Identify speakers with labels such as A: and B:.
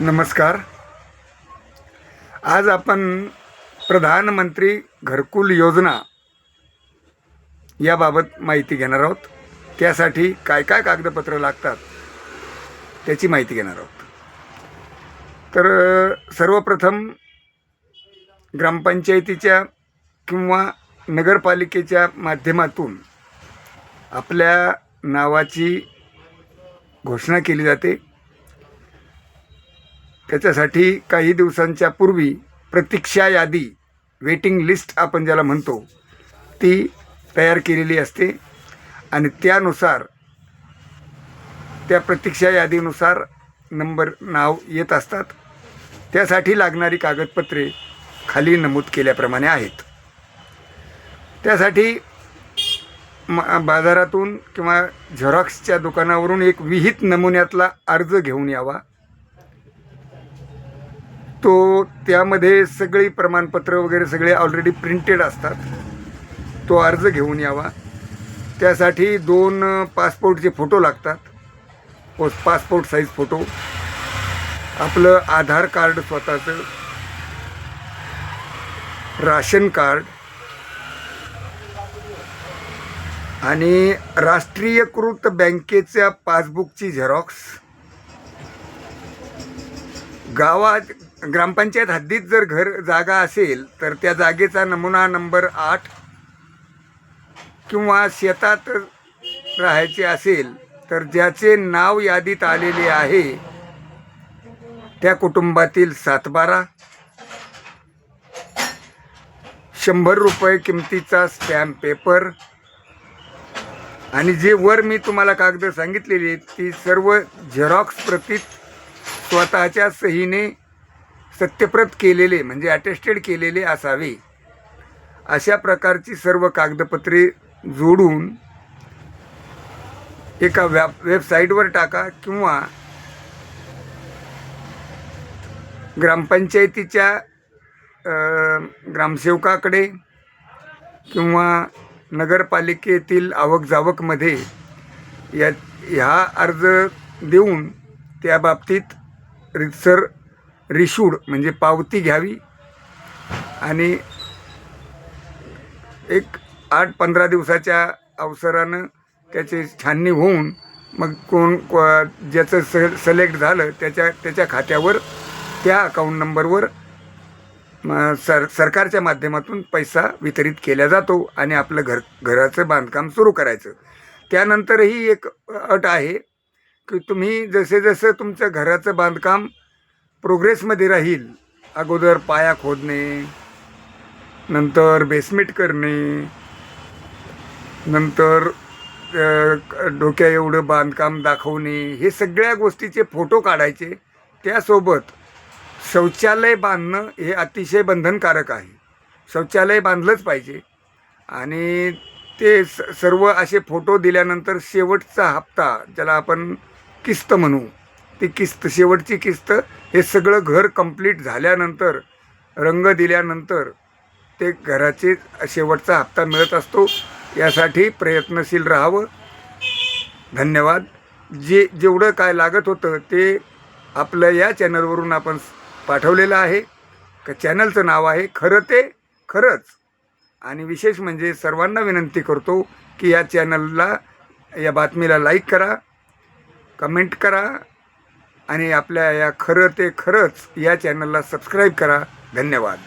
A: नमस्कार. आज आपण प्रधानमंत्री घरकुल योजना याबाबत माहिती घेणार आहोत. त्यासाठी काय काय कागदपत्रं लागतात त्याची माहिती घेणार आहोत. तर सर्वप्रथम ग्रामपंचायतीच्या किंवा नगरपालिकेच्या माध्यमातून आपल्या नावाची घोषणा केली जाते. त्याच्यासाठी काही दिवसांच्या पूर्वी प्रतीक्षा यादी वेटिंग लिस्ट आपण ज्याला म्हणतो ती तयार केलेली असते. आणि त्यानुसार त्या प्रतीक्षा यादीनुसार नंबर नाव येत असतात. त्यासाठी लागणारी कागदपत्रे खाली नमूद केल्याप्रमाणे आहेत. त्यासाठी म बाजारातून किंवा झेरॉक्सच्या दुकानावरून एक विहित नमुन्यातला अर्ज घेऊन यावा. तो त्यामध्ये सगळी प्रमाणपत्र वगैरे सगळे ऑलरेडी प्रिंटेड असतात. तो अर्ज घेऊन यावा. त्यासाठी दोन पासपोर्टचे फोटो लागतात. पोस्ट पासपोर्ट साईज फोटो आपलं आधार कार्ड स्वतःचं. Ration card. आणि राष्ट्रीयकृत बँकेच्या पासबुकची झेरॉक्स. गावात ग्रामपंचायत हद्दीत जर घर जागा असेल तर त्या जागेचा नमुना नंबर आठ किंवा शेतात राहायचे असेल तर ज्याचे नाव यादीत आलेले आहे त्या कुटुंबातील सातबारा. शंभर रुपये किमतीचा स्टॅम्प पेपर. आणि जे वर मी तुम्हाला कागद सांगितलेली ती सर्व झेरॉक्स प्रतीत स्वतःच्या सहीने सत्यप्रत केलेले म्हणजे अटेस्टेड केलेले असावे. अशा प्रकारची सर्व कागदपत्रे जोडून एका व्या वेबसाईटवर टाका किंवा ग्रामपंचायतीच्या ग्रामसेवकाकडे किंवा नगरपालिकेतील आवक जावकमध्ये या ह्या अर्ज देऊन त्या बाबतीत रितसर रिशूड म्हणजे पावती घ्यावी. आणि एक आठ पंधरा दिवसाच्या अवसरानं त्याची छाननी होऊन मग कोण ज्याचं स सलेक्ट झालं त्याच्या त्याच्या खात्यावर त्या अकाउंट नंबरवर सर सरकारच्या माध्यमातून पैसा वितरित केला जातो आणि आपलं घर घराचं बांधकाम सुरू करायचं. त्यानंतरही एक अट आहे की तुम्ही जसे जसं तुमचं घराचं बांधकाम प्रोग्रेसमध्ये राहील. अगोदर पाया खोदणे नंतर बेसमेंट करणे नंतर डोक्या एवढं बांधकाम दाखवणे हे सगळ्या गोष्टीचे फोटो काढायचे. त्यासोबत शौचालय बांधणं हे अतिशय बंधनकारक आहे. शौचालय बांधलंच पाहिजे. आणि ते स सर्व असे फोटो दिल्यानंतर शेवटचा हप्ता ज्याला आपण किस्त म्हणू ती किस्त शेवटची किस्त हे सगळं घर कंप्लीट झाल्यानंतर रंग दिल्यानंतर ते घराचे शेवटचा हप्ता मिळत असतो. यासाठी प्रयत्नशील राहावं. धन्यवाद. जे जेवढं काय लागत होतं ते आपलं या चॅनलवरून आपण पाठवलेलं आहे. का चॅनलचं नाव आहे खरं ते खरंच. आणि विशेष म्हणजे सर्वांना विनंती करतो की या चॅनलला या बातमीला लाईक करा कमेंट करा आणि आपल्या या खरं ते खरंच या चॅनलला सबस्क्राईब करा. धन्यवाद.